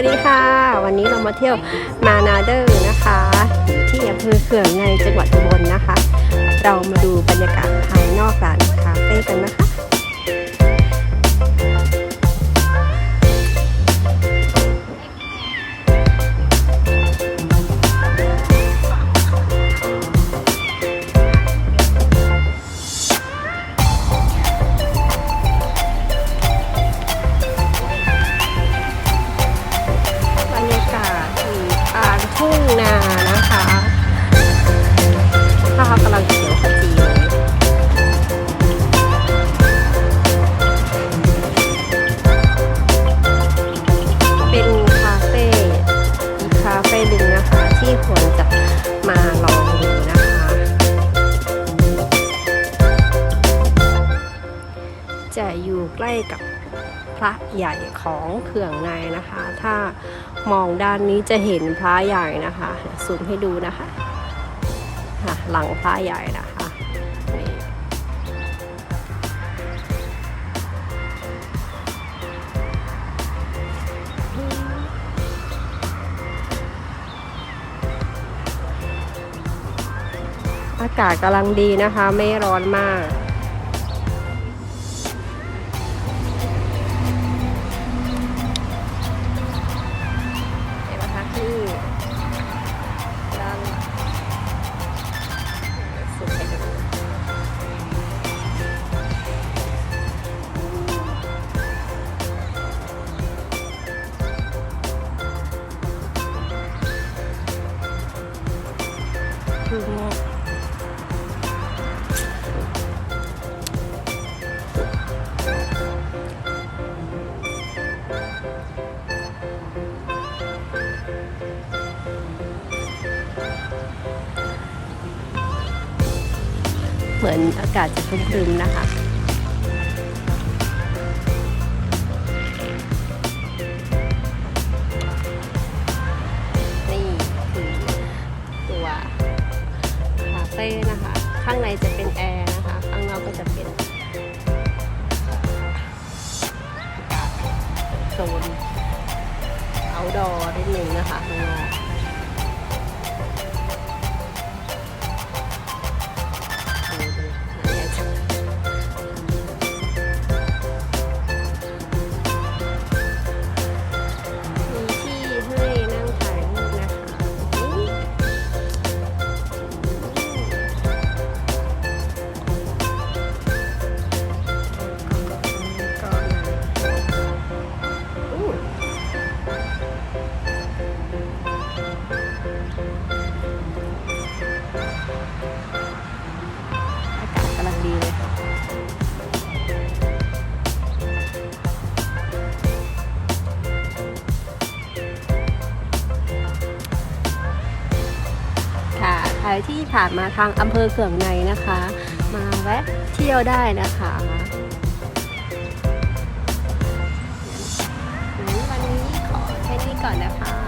วัสดีค่ะ วันนี้เรามาเที่ยวมานาเดอร์นะคะ ที่อำเภอเขื่องในจังหวัดอุบลนะคะ เรามาดูบรรยากาศภายนอกร้านคาเฟ่กันนะคะ นานะคะข้าวกำลังเขียวขจีเลยเป็นคาเฟ่อีกคาเฟ่หนึ่งนะคะ ที่ควรจะมาลองดูนะคะ จะอยู่ใกล้กับ พระใหญ่ของเขื่องในนะคะ ถ้ามองด้านนี้จะเห็นพระใหญ่นะคะเดี๋ยวซูมให้ดูนะคะค่ะหลังพระใหญ่นะคะอากาศกำลังดีนะคะ ไม่ร้อนมาก เหมือนอากาศจะครึมๆนะคะนี่คือตัวคาเฟ่นะคะ ข้างในจะเป็นแอร์นะคะ ข้างนอกก็จะเป็นโซนเอาดอร์นิดนึงนะคะข้างนอก รที่ผ่านมาทางอำเภอเขื่องในนะคะ มาแวะเที่ยวได้นะคะวันนี้ขอแค่นี้ก่อนนะคะ